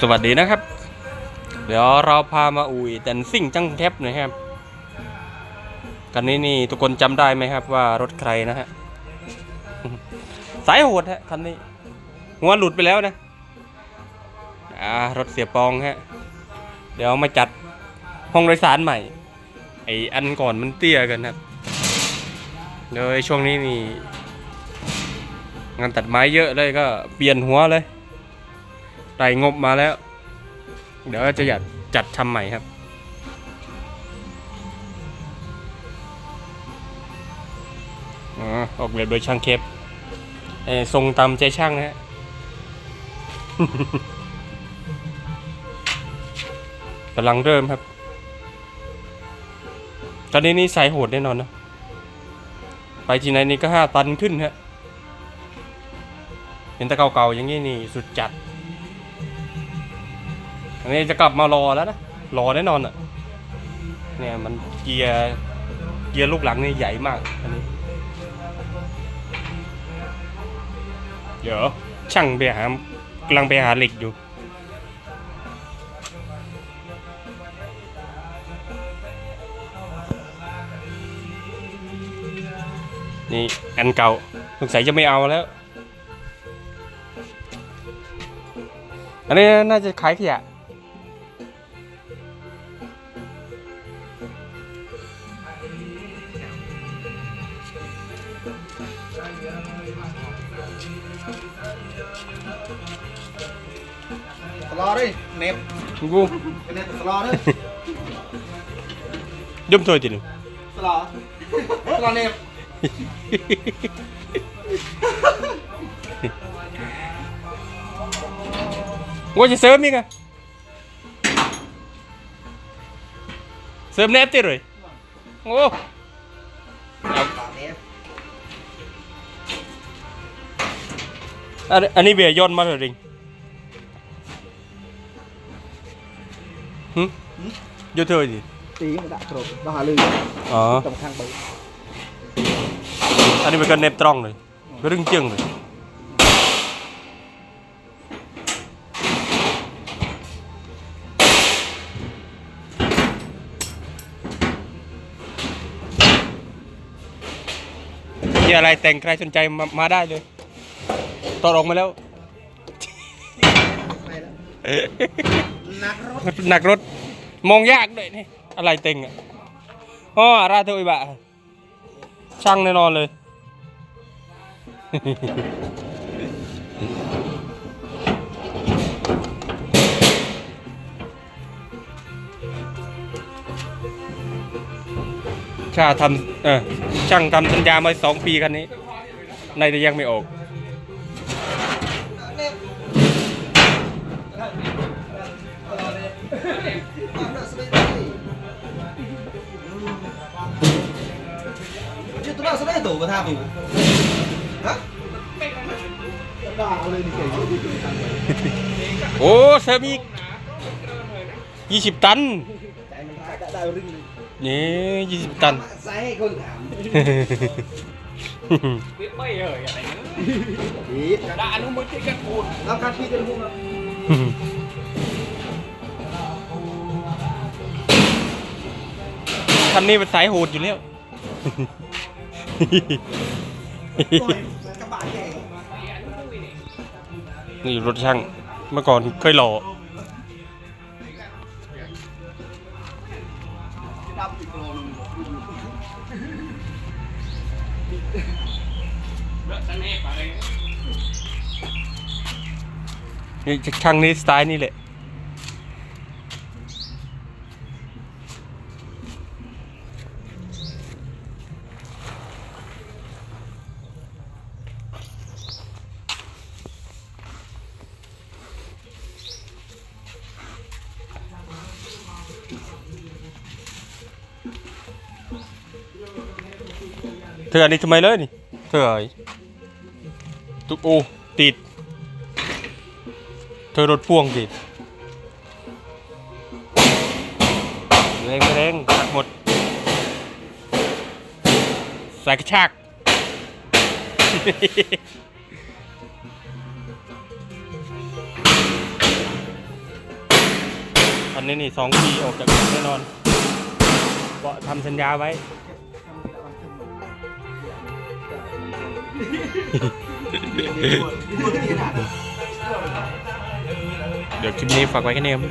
สวัสดีนะครับ เดี๋ยวเราพามาอุ่ยแตนซิ่งจังแทบหนะครับคันนี้นี่ทุกคนจำได้ไหมครับว่ารถใครนะฮะสายโหดฮะคันนี้ หัวหลุดไปแล้วนะอ่ารถเสียปองฮะ เดี๋ยวมาจัดห้องโดยสารใหม่ ไออันก่อนมันเตี้ยกันครับโดยช่วงนี้นี่งานตัดไม้เยอะเลยก็เปลี่ยนหัวเลย ไต่งบมาแล้ว เดี๋ยวจะอยากจัดทำใหม่ครับ อ๋อ ออกแบบโดยช่างเคปเอทรงตามใจช่างนะฮะกำลังเริ่มครับ ตอนนี้นี่สายโหดแน่นอนนะ ไปที่ไหนนี่ก็ห้าตันขึ้นฮะ เห็นแต่เก่าๆอย่างนี้นี่สุดจัด อันนี้จะกลับมารอแล้วนะ รอแน่นอนอะ เนี่ยมันเกียร์เกียร์ลูกหลังนี่ใหญ่มากอันนี้ เดี๋ยวช่างไปหากำลังไปหาเหล็กอยู่ นี่อันเก่าสงสัยจะไม่เอาแล้ว อันนี้น่าจะขายขยะ สลอดิเน็บกูเน็บสลอดิย่อมถอยทีหนึ อสลอเน็บว่าจะเสริมอีกอะเสริมแนบติเลยโอ้เอาสลอเน็บอันอันนี้เบียร์ย่นมาเลยริงหึอยูเธอดิตีมันด่าครบเราหาลืออ๋อตรงข้างไปอันนี้เป็นการเน็บตรองเลยเรื่องเจียงเลยมีอะไรแต่งใครสนใจมามาได้เลย ตอดออกมาแล้ว ไปแล้วนักรถหนักรถ มองยากด้วยนี่ อะไรเต็งอะอ๋อราเทวิบะ ช่างแน่นอนเลยช่าทำเออช่างทำสัญญามาสองปีคันนี้ ในแต่ยังไม่ออก ไลด์ตัวมาทำอยู่ฮะด่าเลยนี่เก่งโอ้เสริมอีกยี่สิบตันใจมันได้ได้รึงเลยนี่ยี่สิบตันใส่ให้คนถามไม่เอ่ยอะไรเงี้ยอีด่าอนุมือที่กันพูดแล้วการพี่จะรู้มั้ยคันนี้เป็นสายโหดอยู่แล้วกระบะใหญ่ นี่รถช่างเมื่อก่อนเคยหล่อดำอีกโลนึงเลอะตะเนบอะไรเงี้ยนี่ช่างนี้สไตล์นี่แหละ เธออันนี้ทำไมเลยนี่เธอไอ้ตุ๊กโอติด เธอรถพ่วงติดแรงไม่แรงหักหมดใส่กระชากอันนี้นี่สองปีออกจากแน่นอนก็ทำสัญญาไว้ เดี๋ยวคลิปนี้ฝากไว้แค่นี้ครับ